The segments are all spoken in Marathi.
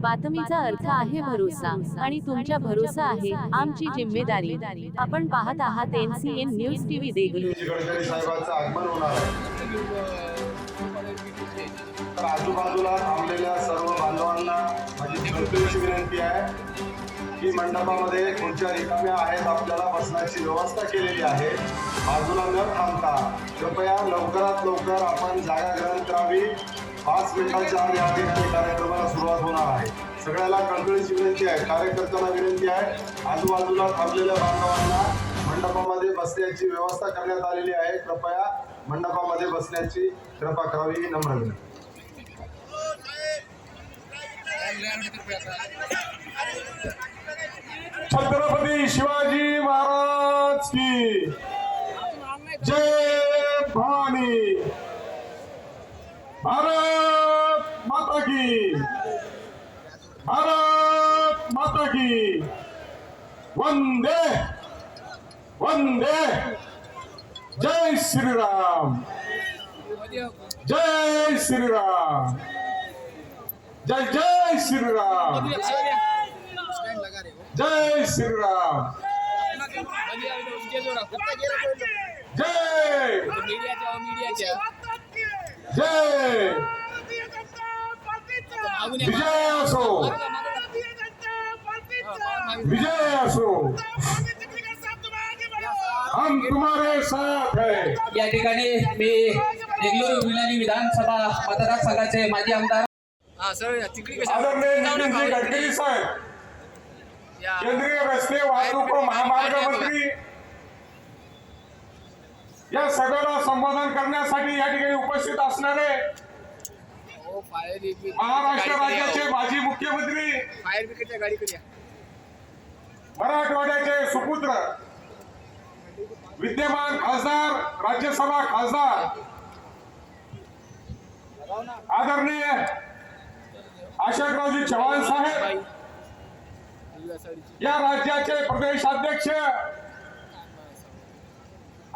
बातमीचा अर्थ आहे भरोसा आणि तुमच्या भरोसा आहे आमची जिम्मेदारी. आपण पाहत आहात न्यूज टीव्ही गडकरी साहेबांचं आगमन होणार आहे. तर आजूबाजूला थांबलेल्या सर्व बांधवांना माझी कळकळीची विनंती आहे की मंडपामध्ये खुर्च्या रिकाम्या आहेत आपल्याला बसण्याची व्यवस्था केलेली आहे. बाजूला न थांबता कृपया लवकरात लवकर आपण जागा ग्रहण करावी. पाच मिनिटाच्या आत या कार्यक्रमाला सुरुवात होणार आहे. सगळ्याला कळकळीची विनंती आहे. कार्यकर्त्यांना विनंती आहे. आजूबाजूला थांबलेल्या बांधवांना मंडपामध्ये बसण्याची व्यवस्था करण्यात आलेली आहे. कृपया मंडपामध्ये बसण्याची कृपा करावी. ही नम्र विनंती. छत्रपती शिवाजी महाराज की जय भवानी. भारत माता की। भारत माता की। वंदे। वंदे। जय श्रीराम। जय श्रीराम। जय जय श्रीराम। जय श्रीराम। जय। जय। विजय असो. विजय असो. हम तुम्हारे साथ है. या ठिकाणी मी देगलूर विलानी विधानसभा मतदारसंघाचे माजी आमदार हा सर तिकडे कशा आदरणीय नितीनजी गडकरी साहेब. केंद्रीय रस्ते वाहतूक व महामार्ग मंत्री. या सभेला संबोधन करण्यासाठी या ठिकाणी उपस्थित असणारे फायर ब्रिगेड महाराष्ट्र राज्याचे माजी मुख्यमंत्री. फायर ब्रिगेडच्या गाडीकडे मराठवाड्याचे सुपुत्र. विद्यमान खासदार राज्यसभा खासदार. आदरणीय अशोकरावजी चव्हाण साहेब. या राज्याचे प्रदेशाध्यक्ष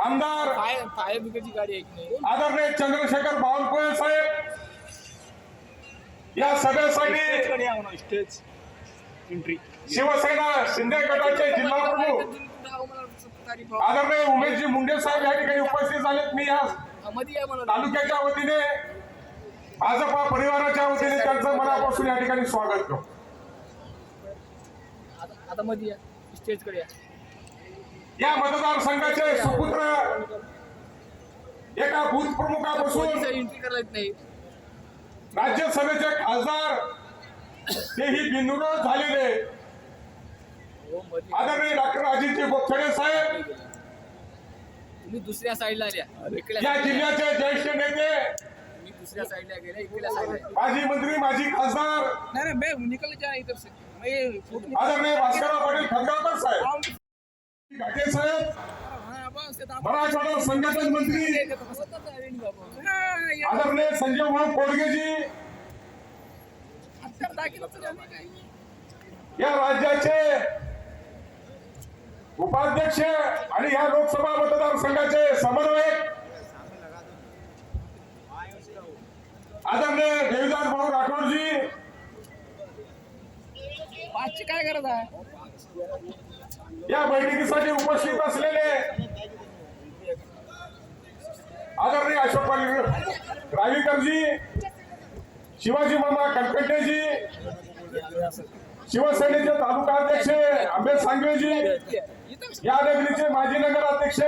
आमदार. आदरणीय चंद्रशेखर बावनकुळे साहेब. या एंट्री शिवसेना शिंदे गटाचे जिल्हा प्रमुख! आदरणीय उमेशजी मुंडे साहेब या ठिकाणी उपस्थित झालेत. मी या तालुक्याच्या वतीने भाजपा परिवाराच्या वतीने त्यांचं मनापासून या ठिकाणी स्वागत करतो. या. स्टेजकडे या. या मतदारसंघाचे सुपुत्र एका बूथ प्रमुखापासून एंट्री करायला येत नाही. राज्यसभेचे खासदार तेही बिनविरोध झालेले. आदरणीय डॉक्टर अजितजी गोपछडे साहेब. तुम्ही दुसऱ्या साईडला या. जिल्ह्याचे ज्येष्ठ नेते. तुम्ही दुसऱ्या साईडला गेल्या इकडल्या साईडला माजी मंत्री माजी खासदार. नाही नाही मैं निकल जा इधर से मैं फोटो आदरणीय भास्करराव पाटील खतगावकर साहेब. घाटे साहेब. मराठवाडा संघटन मंत्री आदरणीय संजय भाऊ कोडगेजी. या राज्याचे उपाध्यक्ष आणि या लोकसभा मतदारसंघाचे समन्वयक. आदरणीय देवीदास भाऊ राठोडजी. पाचशे काय गरज आहे? या बैठकीसाठी उपस्थित असलेले आदरणीय अशोक पाटील रावीकरजी शिवाजी मामा कटकटेजी शिवसेनेचे तालुका अध्यक्ष आंबेद सांगवेजी या नगरीचे माजी नगर अध्यक्ष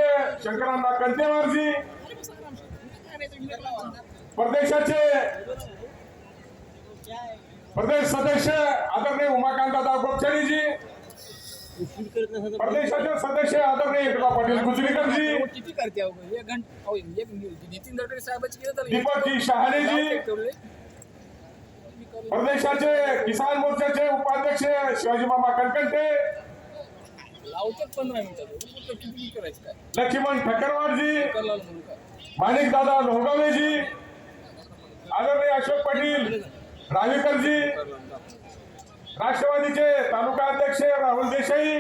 शंकरांना कंटेवारजी प्रदेशाचे प्रदेश सदस्य आदरणीय उमाकांत दाव गोपचारीजी प्रदेशाचे सदस्य आदरणीय एकनाथ पाटील गुजरीकरजी किती करते अहो? एक घंटा अहो, एक नितीन गडकरी साहेबांची दीपकजी शहाणेजी प्रदेशाचे किसान मोर्चाचे उपाध्यक्ष शिवाजी मामा कणकंटे लावतात पंधरा मिनिटात. किती किती करायचं काय? लक्ष्मण ठक्करवारजी करला म्हणून काय? दादा लोहगावेजी आदरणीय अशोक पाटील रावीकरजी राष्ट्रवादीचे तालुका अध्यक्ष राहुल देसाई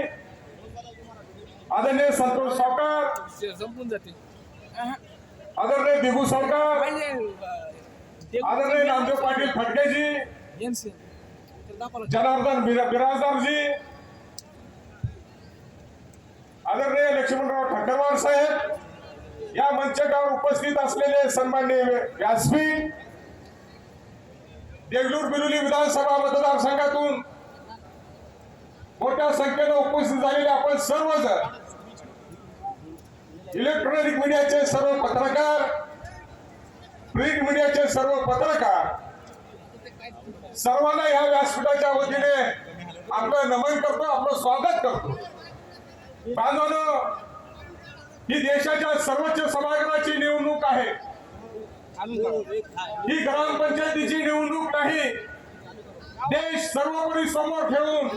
आदरणीय संतोष सावकार संपून जाते आदरणीय बिगू सावकार आदरणीय नामदेव पाटील फटकेजी जनार्दन बिरा- बिराजदारजी आदरणीय लक्ष्मणराव ठाकरवार साहेब या मंचावर उपस्थित असलेले सन्मान्य व्यासपीठ देगलूर बिरुली विधानसभा मतदारसंघातून मोठ्या संख्येनं उपस्थित झालेले आपण सर्वजण. इलेक्ट्रॉनिक मीडियाचे सर्व पत्रकार प्रिंट मीडियाचे सर्व पत्रकार सर्वांना या व्यासपीठाच्या वतीने आपलं नमन करतो आपलं स्वागत करतो. बांधवानं ही देशाच्या सर्वोच्च सभागृहाची निवडणूक आहे. ही ग्रामपंचायतीची निवडणूक नाही. देश सर्वोपरी समोर ठेवून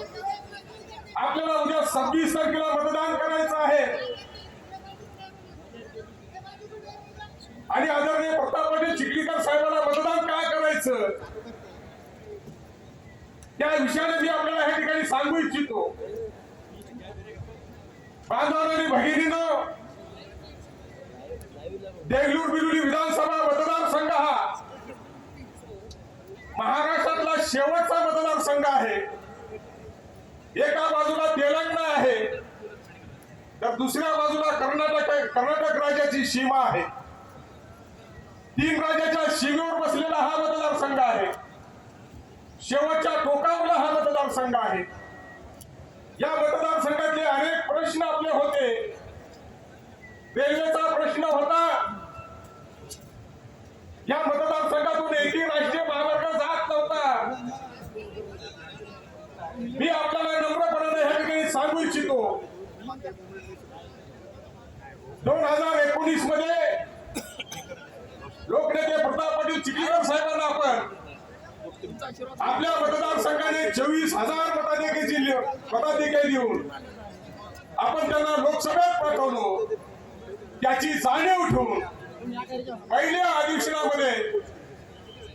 आपल्याला उद्या सव्वीस तारखेला मतदान करायचं आहे. आणि आदरणीय प्रताप पाटील चिखलीकर साहेबांना मतदान काय करायचं? त्या विषयाने मी आपल्याला या ठिकाणी सांगू इच्छितो. बांधवांनो आणि भगिनीनं देगलूर बिरुली विधानसभा मतदारसंघ हा महाराष्ट्रातला शेवटचा मतदारसंघ आहे. एका बाजूला तेलंगणा आहे तर दुसऱ्या बाजूला कर्नाटक कर्नाटक राज्याची सीमा आहे. तीन राज्याच्या सीमेवर बसलेला हा मतदारसंघ आहे. शेवटच्या टोकावला हा मतदारसंघ आहे. या मतदारसंघातले अनेक प्रश्न आपले होते. रेल्वेचा प्रश्न होता. या मतदार एकही राष्ट्रीय महामार्ग जात नव्हता मी आपल्याला नम्रपणाने ह्या ठिकाणी सांगू इच्छितो दोन हजार एकोणीसमध्ये लोकनेते प्रताप पाटील चिखलीकर साहेबांना आपण आपल्या मतदारसंघाने चोवीस हजार मताधिकाची मताधिकारी देऊन आपण त्यांना लोकसभेत पाठवलो. त्याची जाणीव ठेवून पहिल्या अधिवेशनामध्ये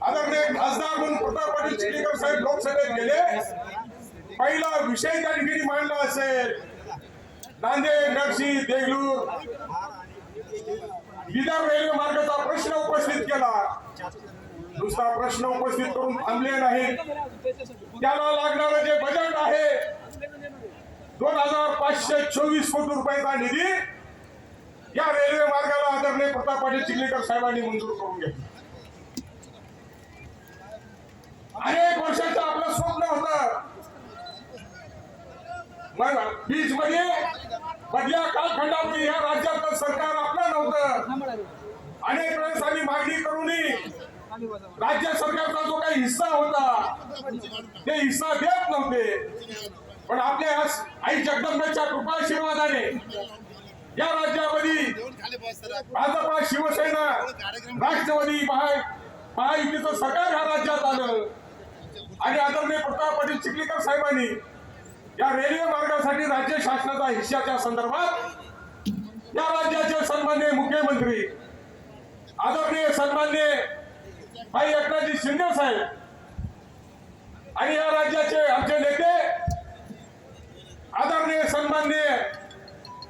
आदरणीय खासदार म्हणून प्रताप पाटील चिखलीकर साहेब लोकसभेत गेले. पहिला विषय त्या ठिकाणी मांडला असेल. नांदेड नरसी देगलूर विदर्भ रेल्वे मार्गाचा प्रश्न उपस्थित केला. दुसरा प्रश्न उपस्थित करून थांबले नाही त्याला लागणार जे बजेट आहे दोन हजार पाचशे चोवीस कोटी रुपयाचा निधी या रेल्वे मार्गाला आदरणीय प्रताप पाटील चिखलीकर साहेबांनी मंजूर करून घेतला. अनेक वर्षाचं आपलं स्वप्न होत. मग बीच मध्ये मधल्या कालखंडामध्ये या राज्यातलं सरकार आपलं नव्हतं. अनेक वेळेस आम्ही मागणी करूनही राज्य सरकारचा जो काही हिस्सा होता ते हिस्सा देत नव्हते. पण आपल्या या आई जगदंबेच्या कृपाशीर्वादाने या राज्यामध्ये भाजपा शिवसेना राष्ट्रवादी महायुतीचं सरकार ह्या राज्यात आलं. आणि आदरणीय प्रताप पाटील चिखलीकर साहेबांनी या रेल्वे मार्गासाठी राज्य शासनाचा हिश्श्याच्या संदर्भात या राज्याचे सन्मान्य मुख्यमंत्री आदरणीय सन्मान्य भाई एकनाथजी शिंदे साहेब आणि या राज्याचे आमचे नेते आदरणीय सन्मान्य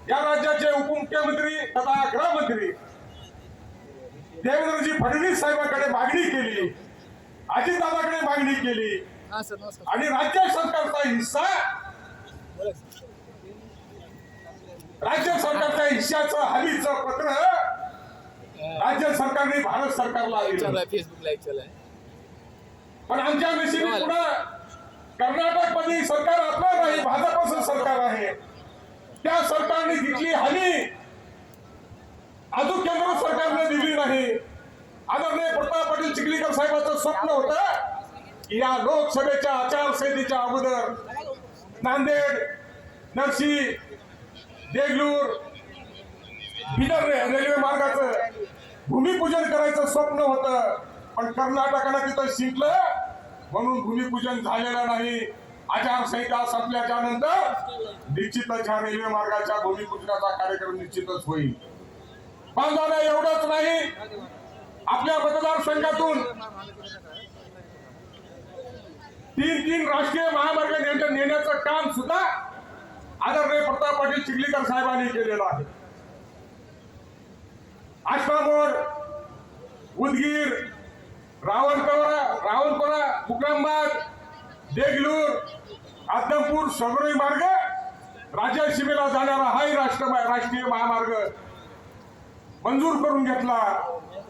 या राज्याचे उपमुख्यमंत्री तथा गृहमंत्री देवेंद्रजी फडणवीस साहेबांकडे मागणी केली अजितदादाकडे मागणी केली आणि राज्य सरकारचा हिस्सा राज्य सरकारच्या हिश्श्याचं हमीचं पत्र राज्य सरकारने भारत सरकारला पण आमच्या नशिबी पुढं कर्नाटकमध्ये सरकार आपलं नाही भाजपचं सरकार आहे. त्या सरकारने घेतली हमी. अजून केंद्र सरकारने दिली नाही. आदरणीय प्रताप पाटील चिखलीकर साहेबांचं स्वप्न होतं की या लोकसभेच्या आचारसंहितेच्या अगोदर नांदेड नरसी देगलूर बिदर रे- रेल्वे मार्गाचं भूमिपूजन करायचं स्वप्न होतं. पण कर्नाटकानं तिथं शिंकलं म्हणून भूमिपूजन झालेलं नाही. आचारसंहिता संपल्याच्या नंतर निश्चितच ह्या रेल्वे मार्गाच्या भूमिपूजनाचा कार्यक्रम निश्चितच होईल. बांधवाला एवढंच नाही आपल्या मतदारसंघातून तीन तीन राष्ट्रीय महामार्ग नेण्याचं काम सुद्धा आदरणीय प्रताप पाटील चिखलीकर साहेबांनी केलेला आहे. आश्रामोड उदगीर रावणकोरा रावणकोरा मुकामबाद देगलूर आदमपूर सगळी मार्ग राज्य सीमेला जाणारा हाही राष्ट्र राष्ट्रीय महामार्ग मंजूर करून घेतला.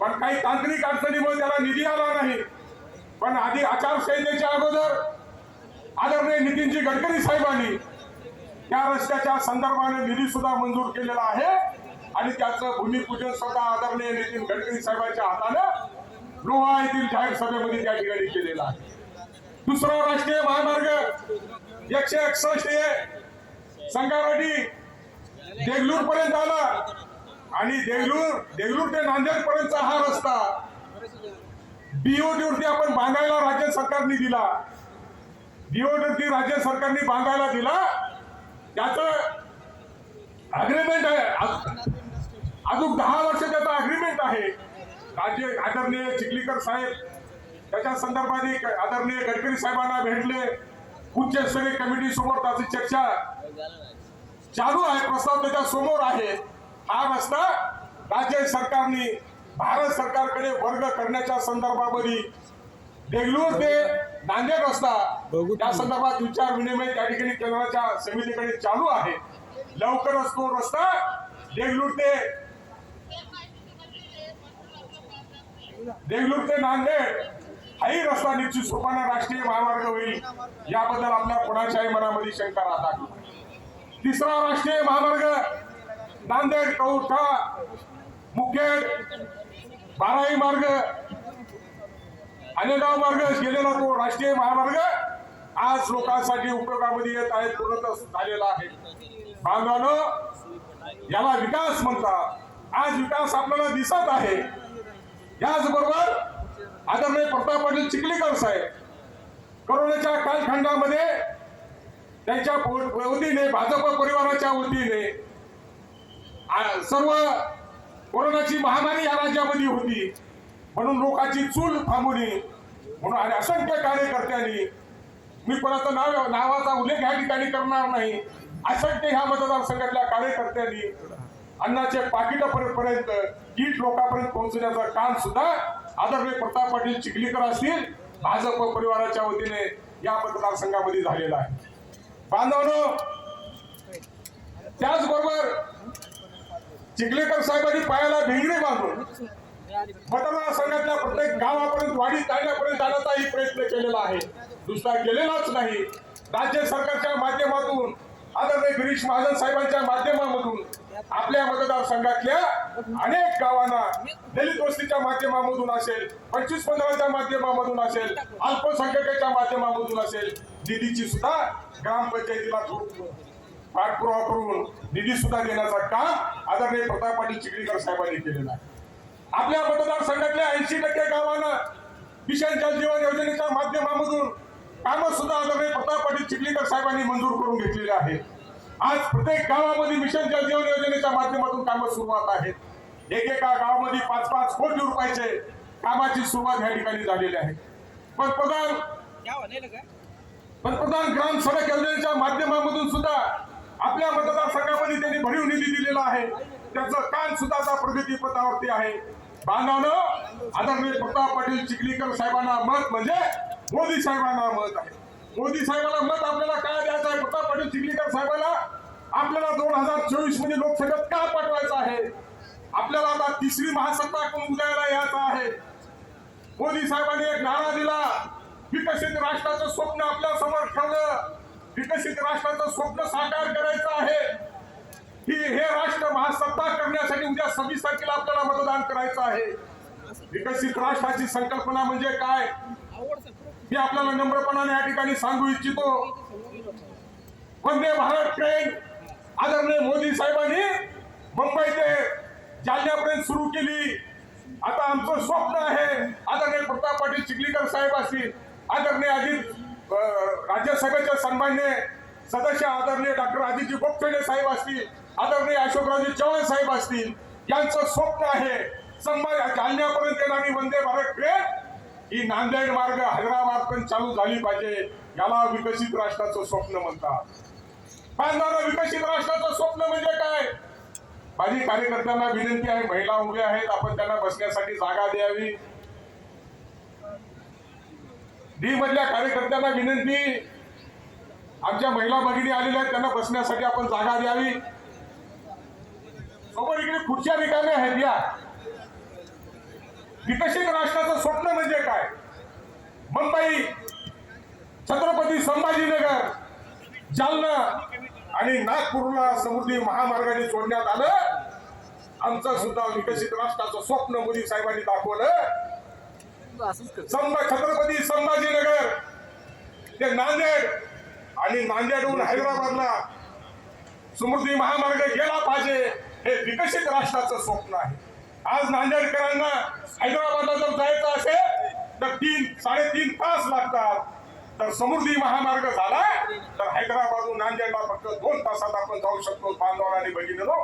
पण काही तांत्रिक अडचणीमुळे त्याला निधी आला नाही. पण आधी आचारसंहितेच्या अगोदर आदरणीय नितीनजी गडकरी साहेबांनी त्या रस्त्याच्या संदर्भाने निधी सुद्धा मंजूर केलेला आहे. आणि त्याचं भूमिपूजन सुद्धा आदरणीय नितीन गडकरी साहेबांच्या हातानं लोहा येथील जाहीर सभेमध्ये त्या ठिकाणी केलेला आहे. दुसरा राष्ट्रीय महामार्ग एकशे एकसष्ट हे संगारेड्डी देगलूर पर्यंत आला. आणि देगलूर देगलूर ते नांदेड पर्यंतचा हा रस्ता बीओटी वरती आपण बांधायला राज्य सरकारने दिला. बीओटी राज्य सरकारने बांधायला दिला. त्याचं अग्रीमेंट आहे. अजून दहा वर्ष त्याचा अग्रीमेंट आहे. राज्य आदरणीय चिखलीकर साहेब त्याच्या संदर्भाने आदरणीय गडकरी साहेबांना भेटले. उच्चस्तरीय कमिटी समोर त्याची चर्चा चालू आहे. प्रस्ताव त्याच्यासमोर आहे. हा रस्ता राज्य सरकारने भारत सरकारकडे वर्ग करण्याच्या संदर्भामध्ये बेंगलोर ते नांदेड रस्ता त्या संदर्भात विचार विनिमय त्या ठिकाणी केंद्राच्या समितीकडे चालू आहे. लवकरच तो रस्ता. देगलूर ते देगलूर ते नांदेड. हाही रस्ता निश्चित स्वरूपाने राष्ट्रीय महामार्ग होईल. याबद्दल आपल्या कोणाच्याही मनामध्ये शंका राहतात तिसरा राष्ट्रीय महामार्ग नांदेड कौठा मुखेड बाराई मार्ग. अनेगाव मार्ग गेलेला तो राष्ट्रीय महामार्ग आज लोकांसाठी उपयोगामध्ये येत आहे पूर्णतः झालेला आहे. बांधवानं याला विकास म्हणतात. आज विकास आपल्याला दिसत आहे. याचबरोबर आदरणीय प्रताप पाटील चिखलीकर साहेब करोनाच्या कालखंडामध्ये त्यांच्या वतीने भाजप परिवाराच्या वतीने सर्व कोरोनाची महामारी या राज्यामध्ये होती. म्हणून लोकांची चूल थांबवली. म्हणून आणि असंख्य कार्यकर्त्यांनी मी कोणाचा नाव नावाचा उल्लेख या ठिकाणी करणार नाही. असंख्य ह्या मतदारसंघातल्या कार्यकर्त्यांनी अन्नाचे पाकिटापर्यंत पर्यंत किट लोकांपर्यंत पोहोचण्याचं काम सुद्धा आदरणीय प्रताप पाटील चिखलीकर असतील भाजप परिवाराच्या वतीने या मतदारसंघामध्ये झालेला आहे. बांधवानो त्याचबरोबर चिखलेकर साहेबांनी पायाला भिंगरे बांधून मतदारसंघातल्या प्रत्येक गावापर्यंत वाढी जाण्यापर्यंत जाण्याचाही प्रयत्न केलेला आहे. दुसरा केलेलाच नाही. राज्य सरकारच्या माध्यमातून आदरणीय गिरीश महाजन साहेबांच्या माध्यमामधून आपल्या मतदारसंघातल्या अनेक गावांना दलित वस्तीच्या माध्यमामधून असेल पंचवीस पंधराच्या माध्यमामधून असेल अल्पसंख्याकाच्या माध्यमामधून असेल निधीची सुद्धा ग्रामपंचायतीला पाठपुरावा करून निधी सुद्धा देण्याचं काम आदरणीय प्रताप पाटील चिखलीकर साहेबांनी केलेलं आहे. आपल्या मतदारसंघातल्या ऐंशी टक्के गावांना मिशन जल जीवन योजनेच्या माध्यमामधून कामं सुद्धा आदरणीय प्रताप पाटील चिखलीकर साहेबांनी मंजूर करून घेतलेली आहे आज प्रत्येक गावामध्ये मिशन जल जीवन योजनेच्या माध्यमातून कामं सुरुवात आहेत. एकेका गावामध्ये पाच पाच कोटी रुपयाचे कामाची सुरुवात या ठिकाणी झालेली आहे. पंतप्रधान पंतप्रधान ग्राम सडक योजनेच्या माध्यमामधून सुद्धा आपल्या मतदारसंघामध्ये त्यांनी भरीव निधी दिलेला आहे. त्याचं काम सुद्धा आता प्रगती पथावरती आहे. बांधवानं आदरणीय प्रताप पाटील चिखलीकर साहेबांना मत म्हणजे मोदी साहेबांना मत आहे. मोदी साहेबांना मत आपल्याला काय द्यायचं आहे? प्रताप पाटील चिखलीकर साहेबांना आपल्याला दोन हजार चोवीसमध्ये लोकसभेत का पाठवायचं आहे? आपल्याला आता तिसरी महासत्ता उदयाला यायचं आहे? मोदी साहेबांनी एक नारा दिला. विकसित राष्ट्राचं स्वप्न आपल्यासमोर ठेवलं. विकसित राष्ट्राचं स्वप्न साकार करायचं आहे. हे राष्ट्र महासत्ता करण्यासाठी उद्या सव्वीस तारखेला आपल्याला मतदान करायचं आहे. विकसित राष्ट्राची संकल्पना म्हणजे काय? हे आपल्याला नम्रपणाने या ठिकाणी सांगू इच्छितो. वंदे भारत ट्रेन आदरणीय मोदी साहेबांनी मुंबई ते जालन्यापर्यंत सुरू केली. आता आमचं स्वप्न आहे आदरणीय प्रताप पाटील चिखलीकर साहेब असतील आदरणीय अजित राज्यसभेच्या सन्मान्य सदस्य आदरणीय डॉक्टर आदिजी गोपछडे साहेब असतील आदरणीय अशोकरावजी चव्हाण साहेब असतील यांचं स्वप्न आहे जालन्यापर्यंत येणारी वंदे भारत ट्रेन ही नांदेड मार्ग हैदराबाद पण चालू झाली पाहिजे याला विकसित राष्ट्राचं स्वप्न म्हणतात. बांधणारं विकसित राष्ट्राचं स्वप्न म्हणजे काय? माझी कार्यकर्त्यांना विनंती आहे महिला उभ्या आहेत आपण त्यांना बसण्यासाठी जागा द्यावी. डी मधल्या कार्यकर्त्यांना विनंती आमच्या महिला भगिनी आलेल्या आहेत त्यांना बसण्यासाठी आपण जागा द्यावी. समोर इकडे खुर्च्या रिकाम्या आहेत या. विकसित राष्ट्राचं स्वप्न म्हणजे काय? मुंबई छत्रपती संभाजीनगर जालना आणि नागपूरला समृद्धी महामार्गाने सोडण्यात आलं. आमचं सुद्धा विकसित राष्ट्राचं स्वप्न मोदी साहेबांनी दाखवलं. संभा छत्रपती संभाजीनगर ते नांदेड आणि नांदेडहून हैदराबादला समृद्धी महामार्ग गेला पाहिजे. हे विकसित राष्ट्राचं स्वप्न आहे. आज नांदेडकरांना हैदराबादला जर जायचं असेल तर तीन साडेतीन तास लागतात. तर समुद्री महामार्ग झाला तर हैदराबादहून नांदेडला फक्त दोन तासात आपण जाऊ शकतो बांधवाला आणि भगिनीनो